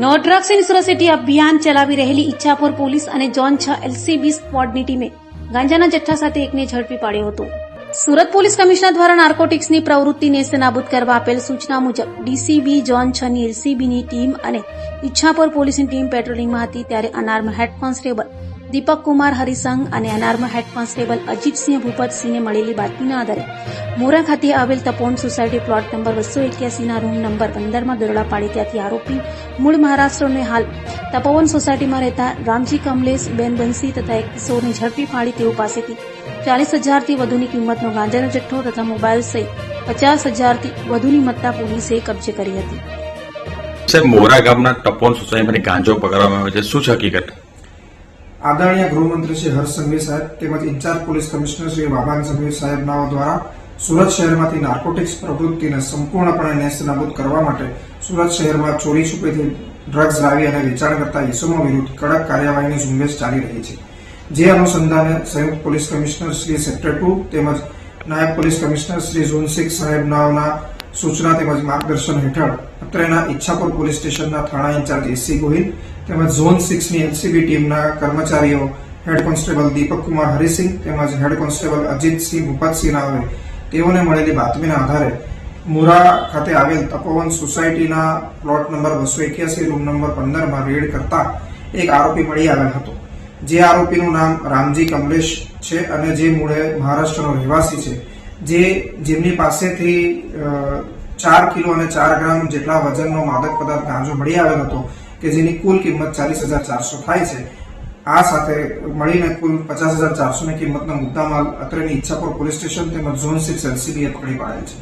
No drugs in city અભિયાન ચલાવી રહેલી ઈચ્છાપુર પોલીસ અને ઝોન છ એલસીબી સ્ક્વોડની ટીમે ગાંજાના જથ્થા સાથે એકને ઝડપી પાડ્યો હતો. સુરત પોલીસ કમિશનર દ્વારા નાર્કોટિક્સની પ્રવૃત્તિને નાબૂદ કરવા આપેલ સૂચના મુજબ ડીસીબી જોન છ ની એલસીબીની ટીમ અને ઈચ્છાપુર પોલીસની ટીમ પેટ્રોલિંગમાં હતી ત્યારે અનાર્મ હેડ કોન્સ્ટેબલ દીપક કુમાર હરિસંઘ અને અનાર્મ હેડ કોન્સ્ટેબલ અજીતસિંહ ભૂપતસિંહને મળેલી બાતમીના આધારે મોરા ખાતે આવેલ તપોન સોસાયટી પ્લોટ નંબર બસો એક્યાસીના રૂમ નંબર પંદરમાં દરોડા પાડી ત્યાંથી આરોપી મૂળ મહારાષ્ટ્રને હાલ તપોવન સોસાયટીમાં રહેતા રામજી કમલેશ, બેન બંસી તથા એક કિશોરને ઝડપી પાડી તેઓ પાસેથી ચાલીસ હજારથી વધુની કિંમતનો ગાંજાનો જથ્થો તથા મોબાઈલ સહિત પચાસ હજારથી વધુની મત્તા પોલીસે કબજે કરી હતી. સાહેબ, મોરા ગામના ટપોન સોસાયટીમાંથી ગાંજો પકડવામાં આવે છે. શું હકીકત? આદરણીય ગૃહમંત્રી શ્રી હર્ષ સંઘવી સાહેબ તેમજ in charge police commissioner Shri Baban Sanghavi સાહેબનાઓ દ્વારા સુરત શહેરમાંથી નાર્કોટિક્સ પ્રવૃત્તિને સંપૂર્ણપણે નેસ્તનાબૂદ કરવા માટે સુરત શહેરમાં ચોરી છુપેથી ડ્રગ્સ લાવી અને વેચાણ કરતા ઇસમો વિરુદ્ધ કડક કાર્યવાહીની ઝુંબેશ ચાલી રહી છે. જે અનુસંધાને સંયુક્ત police commissioner Shri sector two તેમજ નાયબ police commissioner Shri zone six સાહેબનાઓના સૂચના તેમજ માર્ગદર્શન હેઠળ અત્રેના ઈચ્છાપુર પોલીસ સ્ટેશનના થાણા ઇન્ચાર્જ એસસી ગોહિલ તેમજ ઝોન સિક્સની એલસીબી ટીમના કર્મચારીઓ હેડ કોન્સ્ટેબલ દીપક કુમાર હરિસિંહ તેમજ હેડ કોન્સ્ટેબલ અજીતસિંહ ભૂપતસિંહ નાઓએ તેઓને મળેલી બાતમીના આધારે મુરા ખાતે આવેલ તપોવન સોસાયટીના પ્લોટ નંબર બસો એક્યાસી, રૂમ નંબર પંદરમાં રેડ કરતા એક આરોપી મળી આવેલ હતો. જે આરોપીનું નામ રામજી કમલેશ છે અને જે મૂળે મહારાષ્ટ્રનો રહેવાસી છે. જે જેમની પાસેથી ચાર કિલો અને ચાર ગ્રામ જેટલા વજનનો માદક પદાર્થ ગાંજો મળી આવેલ હતો કે જેની કુલ કિંમત ચાલીસ હજાર ચારસો થાય છે. આ સાથે મળીને કુલ પચાસ હજાર ચારસોની કિંમતના મુદ્દામાલ અત્રેની ઈચ્છાપુર પોલીસ સ્ટેશન તેમજ ઝોન સિક્સ એલસીબીએ પકડી પાડેલ છે.